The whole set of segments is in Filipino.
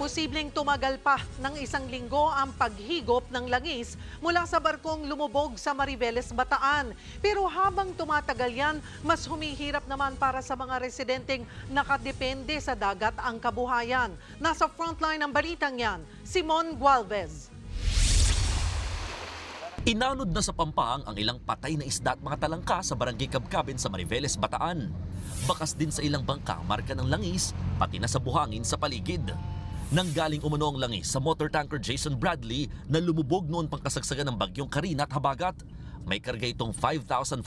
Posibleng tumagal pa ng isang linggo ang paghigop ng langis mula sa barkong lumubog sa Mariveles, Bataan. Pero habang tumatagal yan, mas humihirap naman para sa mga residenteng nakadepende sa dagat ang kabuhayan. Nasa frontline ng balitang yan, Simon Gualvez. Inanod na sa pampang ang ilang patay na isda at mga talangka sa barangay Kabkabin sa Mariveles, Bataan. Bakas din sa ilang bangka ang marka ng langis, pati na sa buhangin sa paligid. Nanggaling umano ang langis sa motor tanker Jason Bradley na lumubog noon pang kasagsagan ng bagyong Karina at Habagat. May karga itong 5,500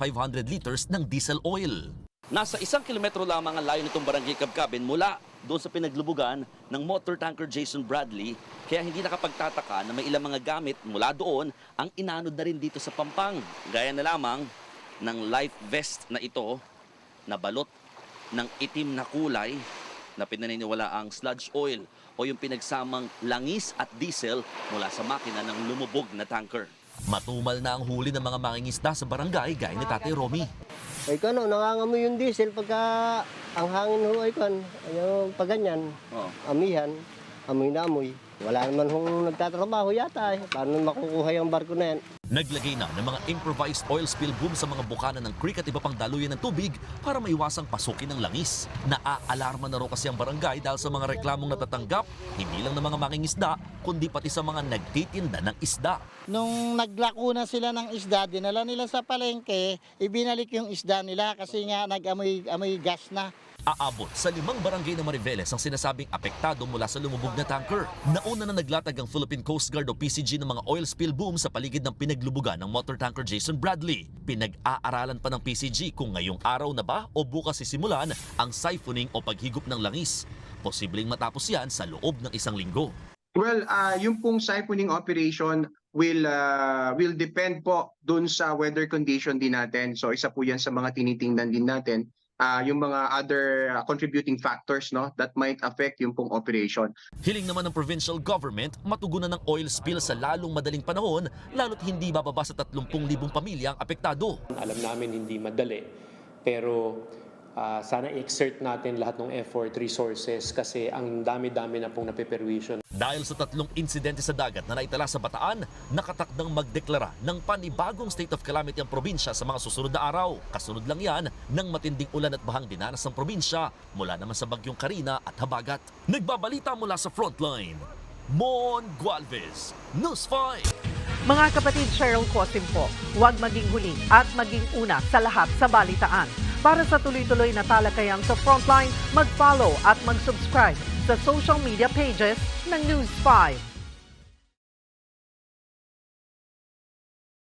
liters ng diesel oil. Nasa isang kilometro lamang ang layo nitong barangay Kabkabin mula doon sa pinaglubugan ng motor tanker Jason Bradley kaya hindi nakapagtataka na may ilang mga gamit mula doon ang inanod na rin dito sa Pampang. Gaya na lamang ng life vest na ito na balot ng itim na kulay na pinaniniwala ang sludge oil o yung pinagsamang langis at diesel mula sa makina ng lumubog na tanker. Matumal na ang huli ng mga mangingisda sa barangay gaya ni Tatay Romy. Ay kano, nangangamoy yung diesel pagka ang hangin ho ay kan, yung paganyan, Oh. amihan, amoy na amoy. Wala naman hong nagtatrabaho yata eh. Paano makukuha yung barko na yan? Naglagay na ng mga improvised oil spill boom sa mga bukana ng creek at iba pang daluyan ng tubig para maiwasang pasukin ng langis. Naaalarma na raw kasi ang barangay dahil sa mga reklamong natatanggap, hindi lang ng mga mangingisda, kundi pati sa mga nagtitinda ng isda. Nung naglako na sila ng isda, dinala nila sa palengke, ibinalik yung isda nila kasi nga nag-amoy amoy gas na. Aabot sa limang barangay ng Mariveles ang sinasabing apektado mula sa lumubog na tanker. Nauna na naglatag ang Philippine Coast Guard o PCG ng mga oil spill boom sa paligid ng pinaglubugan ng motor tanker Jason Bradley. Pinag-aaralan pa ng PCG kung ngayong araw na ba o bukas sisimulan ang siphoning o paghigop ng langis. Posibleng matapos yan sa loob ng isang linggo. Well, ah yung pong siphoning operation will ah, will depend po dun sa weather condition din natin. So isa po 'yan sa mga tinitingnan din natin. Ah yung mga other ah, contributing factors no that might affect yung pong operation. Hiling naman ng provincial government matugunan ng oil spill sa lalong madaling panahon lalo't hindi bababa sa 30,000 pamilya ang apektado. Alam namin hindi madali, pero ah, sana i-exert natin lahat ng effort, resources, kasi ang dami-dami na pong napiperwisyon. Dahil sa tatlong insidente sa dagat na naitala sa Bataan, nakatakdang magdeklara ng panibagong state of calamity ang probinsya sa mga susunod na araw. Kasunod lang yan ng matinding ulan at bahang dinanas ng probinsya mula naman sa bagyong Karina at Habagat. Nagbabalita mula sa frontline, Mon Gualvez, News 5. Mga kapatid Cheryl Cosim po, huwag maging huli at maging una sa lahat sa balitaan. Para sa tuloy-tuloy na talakayang sa Frontline, mag-follow at mag-subscribe sa social media pages ng News 5.